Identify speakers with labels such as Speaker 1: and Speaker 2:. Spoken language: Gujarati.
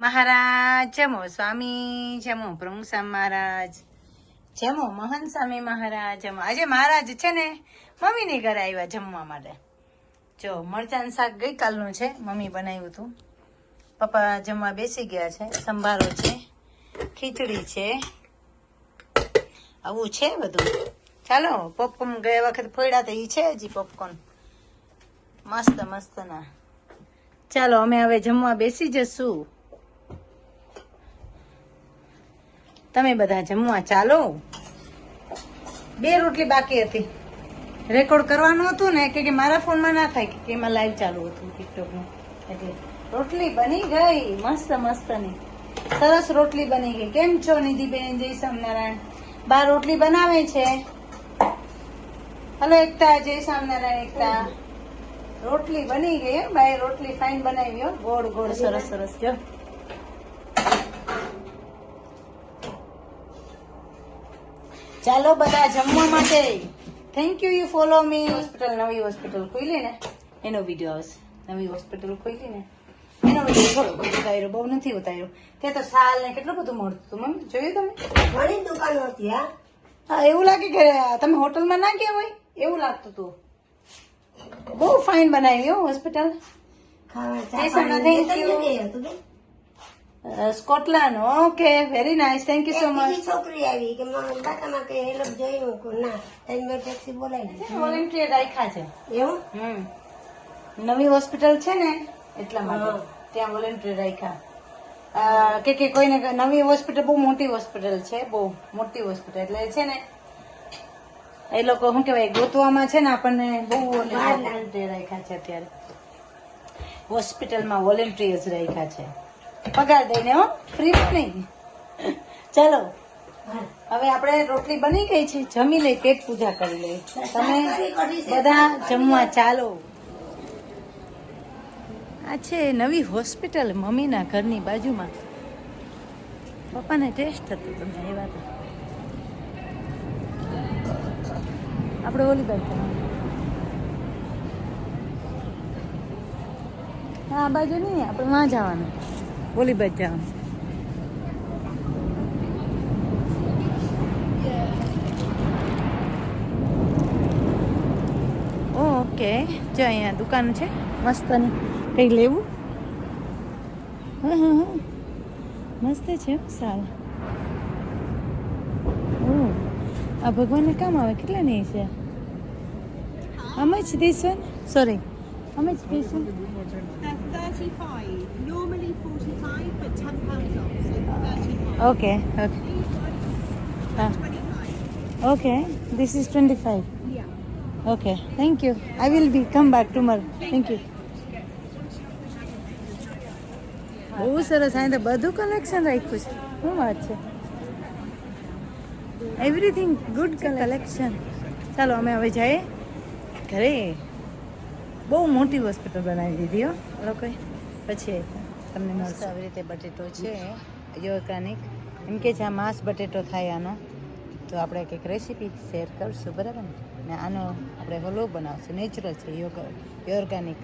Speaker 1: મહારાજ જમો સ્વામી જમો પ્રમુખ સ્વામી મહારાજ જમો મહન સ્વામી મહારાજ જમો આજે મહારાજ છે ને, મમ્મીની ઘરે આવ્યા જમવા માટે. જો, મરચાં શાક ગઈકાલનું છે, મમ્મી બનાવ્યું હતું. પપ્પા જમવા બેસી ગયા છે, સંભારો છે, ખીચડી છે, આવું છે બધું. ચાલો પોપકોર્ન ગયા વખત ફોડ્યા તો એ છે હજી પોપકોર્ન મસ્ત મસ્ત ના ચાલો, અમે હવે જમવા બેસી જશું. તમે બધા જમવા ચાલો. બે રોટલી બાકી હતી. રેકોર્ડ કરવાનું હતું ને, કે મારા ફોનમાં ના થાય, કે એમાં લાઈવ ચાલુ હતું ટિકટોકનું એટલે રોટલી બની ગઈ, મસ્ત મસ્તની. સરસ રોટલી બની ગઈ. કેમ છો નિધિબેન? જય સ્વામિનારાયણ. બાર રોટલી બનાવે છે? હલો, એકતા, જય સ્વામિનારાયણ, એકતા. રોટલી બની ગઈ બાય રોટલી ફાઇન બનાવી ગોળ ગોળ. સરસ સરસ. જો. ચાલો બધા જમવા માટે. Thank you you follow me hospital નવી હોસ્પિટલ ખોલી ને. એનો વીડિયો આવશે. નવી હોસ્પિટલ ખોલી ને. એનો વીડિયો થોડો ઉતાર્યો બહુ નથી ઉતાર્યો. ત્યાં તો સાલ ને કેટલું બધું મળતું હતું મમ્મી? જોયું તમે?
Speaker 2: ઘણી દુકાનો હતી હા.
Speaker 1: હા એવું લાગે કે તમે હોટલમાં ના ગયા હોય? એવું લાગતું હતું. બહુ ફાઇન બનાવી હો હોસ્પિટલ
Speaker 2: ખાવા
Speaker 1: Scotland. Okay very nice thank you so much
Speaker 2: છોકરી આવી કે બાકામાં કે એ લોકો જોયું કે ના then મેં ટેક્સી બોલાવી.
Speaker 1: વોલેન્ટિયર રાખ્યા છે.
Speaker 2: એવું?
Speaker 1: હમ. નવી હોસ્પિટલ છે ને એટલા માટે. ત્યાં વોલેન્ટિયર રાખ્યા. કે કે કોઈને નવી હોસ્પિટલ બહુ મોટી હોસ્પિટલ છે બહુ મોટી હોસ્પિટલ એટલે છે ને એ લોકો શું કહેવાય ગોતવામાં છે ને આપણને બહુ વોલેન્ટિયર રાખ્યા છે અત્યારે. હોસ્પિટલમાં વોલેન્ટિયર્સ રાખ્યા છે. પગાર દઈને, હો ફ્રી નહીં. ચાલો, હવે આપણે રોટલી બની ગઈ છે, જમી લઈ, પેટ પૂજા કરી લઈ. તમે બધા જમવા ચાલો. આ છે નવી હોસ્પિટલ મમ્મીના ઘરની બાજુમાં. પપ્પાને ટેસ્ટ થતું તમને એ વાત. આપણે ઓલી બાજુ. આ બાજુ નહીં, આપણે વાં જવાનું. બાજુ જવાનું ઓકે જો અહીંયા દુકાન છે? મસ્તની કંઈ લેવું હા હા હા મસ્ત છે સારું ઓ આ ભગવાનને કામ આવે? કેટલા નહીં છે આમ જ this one sorry. How much
Speaker 3: is 35. Normally 45, but ten pounds off, so 35.
Speaker 1: okay okay
Speaker 3: 25.
Speaker 1: okay this is 25
Speaker 3: Yeah.
Speaker 1: okay thank you i will be come back tomorrow thank you બહુ સરસ અહીં તો બધું કલેક્શન રાખ્યું છે શું વાત છે એવરીથિંગ ગુડ કલેક્શન ચાલો અમે હવે જઈએ ઘરે બહુ મોટી હોસ્પિટલ બનાવી દીધી હો. લોકોએ પછી તમને મળશે. આવી રીતે બટેટો છે ઓર્ગાનિક એમ કે જ્યાં માંસ બટેટો થાય આનો. તો આપણે કંઈક રેસીપી શેર કરશું બરાબર ને? આનો આપણે હલવો બનાવશું. નેચરલ છે યોગ ઓર્ગાનિક